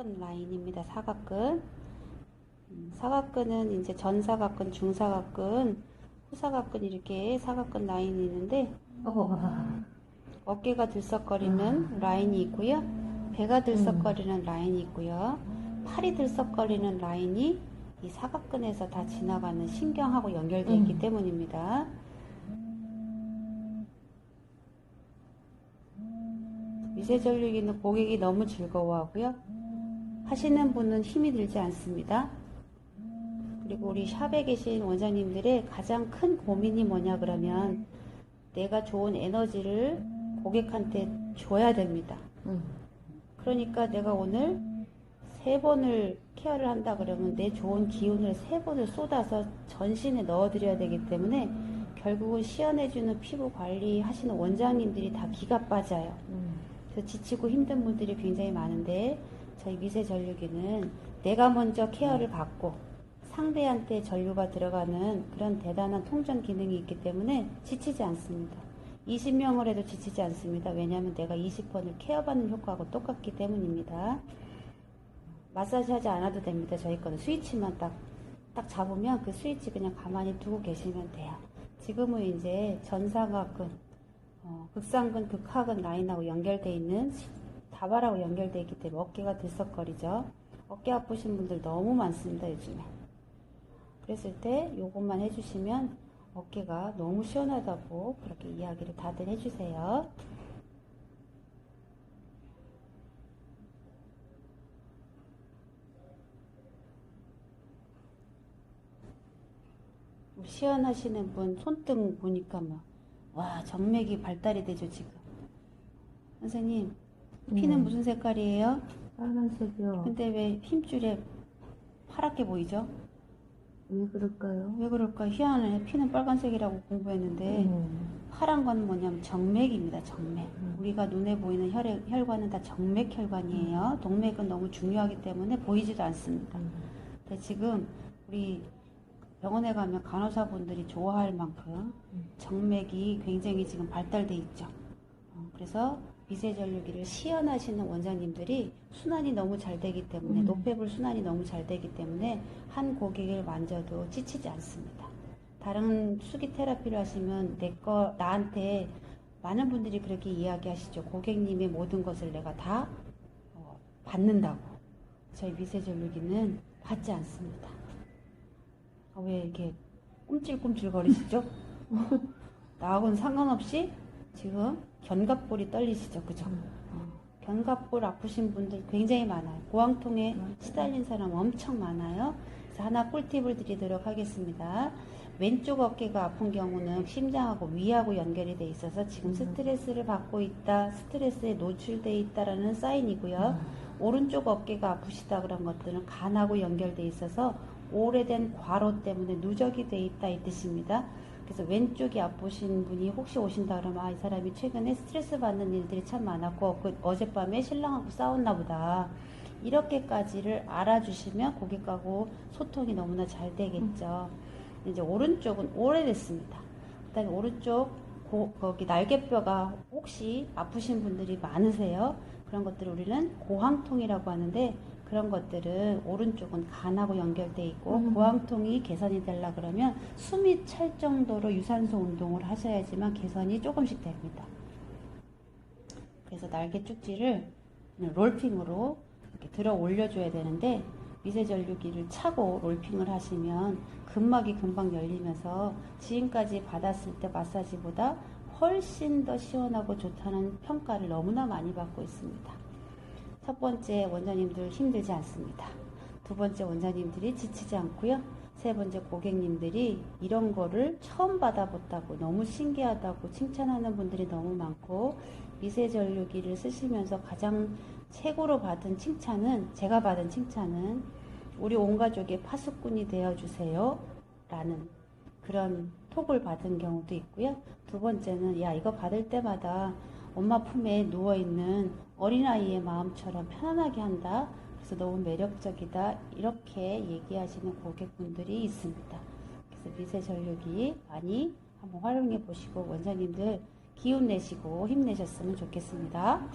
사각근 라인입니다. 사각근. 음, 사각근은 이제 전사각근, 중사각근, 후사각근 이렇게 사각근 라인이 있는데 어, 어깨가 들썩거리는 라인이 있고요. 배가 들썩거리는 라인이 있고요. 팔이 들썩거리는 라인이 이 사각근에서 다 지나가는 신경하고 연결되어 있기 음. 때문입니다. 미세전류기는 고객이 너무 즐거워하고요. 하시는 분은 힘이 들지 않습니다. 그리고 우리 샵에 계신 원장님들의 가장 큰 고민이 뭐냐 그러면 내가 좋은 에너지를 고객한테 줘야 됩니다. 음. 그러니까 내가 오늘 세 번을 케어를 한다 그러면 내 좋은 기운을 세 번을 쏟아서 전신에 넣어드려야 되기 때문에 결국은 시원해주는 피부 관리 하시는 원장님들이 다 기가 빠져요. 음. 그래서 지치고 힘든 분들이 굉장히 많은데 저희 미세 전류기는 내가 먼저 케어를 받고 상대한테 전류가 들어가는 그런 대단한 통전 기능이 있기 때문에 지치지 않습니다. 20명을 해도 지치지 않습니다. 왜냐하면 내가 20번을 케어받는 효과하고 똑같기 때문입니다. 마사지 하지 않아도 됩니다. 저희 거는 스위치만 딱, 딱 잡으면 그 스위치 그냥 가만히 두고 계시면 돼요. 지금은 이제 전사각근, 어, 극상근, 극하근 라인하고 연결되어 있는 시- 다발하고 연결되어 있기 때문에 어깨가 들썩거리죠. 어깨 아프신 분들 너무 많습니다, 요즘에. 그랬을 때 요것만 해주시면 어깨가 너무 시원하다고 그렇게 이야기를 다들 해주세요. 시연하시는 분 손등 보니까 막, 와, 정맥이 발달이 되죠, 지금. 선생님, 피는 음. 무슨 색깔이에요? 빨간색이요. 근데 왜 힘줄에 파랗게 보이죠? 왜 그럴까요? 왜 그럴까? 희한해. 피는 빨간색이라고 공부했는데, 음. 파란 건 뭐냐면 정맥입니다, 정맥. 음. 우리가 눈에 보이는 혈액, 혈관은 다 정맥 혈관이에요. 동맥은 너무 중요하기 때문에 보이지도 않습니다. 음. 근데 지금 우리 병원에 가면 간호사분들이 좋아할 만큼 정맥이 굉장히 지금 발달돼 있죠. 어, 그래서 미세 전류기를 시연하시는 원장님들이 순환이 너무 잘 되기 때문에 음. 노폐불 순환이 너무 잘 되기 때문에 한 고객을 만져도 지치지 않습니다. 다른 수기 테라피를 하시면 내 거 나한테 많은 분들이 그렇게 이야기하시죠. 고객님의 모든 것을 내가 다 어, 받는다고. 저희 미세 전류기는 받지 않습니다. 아, 왜 이렇게 꿈찔꿈찔 거리시죠? 나하고는 상관없이 지금 견갑골이 떨리시죠? 그죠? 어, 견갑골 아프신 분들 굉장히 많아요. 고황통에 시달린 사람 엄청 많아요. 그래서 하나 꿀팁을 드리도록 하겠습니다. 왼쪽 어깨가 아픈 경우는 심장하고 위하고 연결이 돼 있어서 지금 스트레스를 받고 있다, 스트레스에 노출돼 있다라는 사인이고요. 오른쪽 어깨가 아프시다 그런 것들은 간하고 연결돼 있어서 오래된 과로 때문에 누적이 돼 있다 이 뜻입니다. 그래서 왼쪽이 아프신 분이 혹시 오신다 그러면 아, 이 사람이 최근에 스트레스 받는 일들이 참 많았고 그 어젯밤에 신랑하고 싸웠나 보다. 이렇게까지를 알아주시면 고객하고 소통이 너무나 잘 되겠죠. 이제 오른쪽은 오래됐습니다. 그다음에 오른쪽 고- 거기 날개뼈가 혹시 아프신 분들이 많으세요. 그런 것들을 우리는 고황통이라고 하는데 그런 것들은 오른쪽은 간하고 연결돼 있고 음. 고황통이 개선이 되려 그러면 숨이 찰 정도로 유산소 운동을 하셔야지만 개선이 조금씩 됩니다. 그래서 날개 쭉지를 롤핑으로 이렇게 들어 올려줘야 되는데 미세전류기를 차고 롤핑을 하시면 근막이 금방 열리면서 지금까지 받았을 때 마사지보다 훨씬 더 시원하고 좋다는 평가를 너무나 많이 받고 있습니다. 첫 번째 원장님들 힘들지 않습니다. 두 번째 원장님들이 지치지 않고요. 세 번째 고객님들이 이런 거를 처음 받아봤다고 너무 신기하다고 칭찬하는 분들이 너무 많고 미세 전류기를 쓰시면서 가장 최고로 받은 칭찬은 제가 받은 칭찬은 우리 온 가족의 파수꾼이 되어 주세요 라는 그런 톡을 받은 경우도 있고요. 두 번째는 야 이거 받을 때마다 엄마 품에 누워 있는 어린아이의 마음처럼 편안하게 한다. 그래서 너무 매력적이다. 이렇게 얘기하시는 고객분들이 있습니다. 그래서 미세 전류기 많이 한번 활용해 보시고 원장님들 기운 내시고 힘내셨으면 좋겠습니다.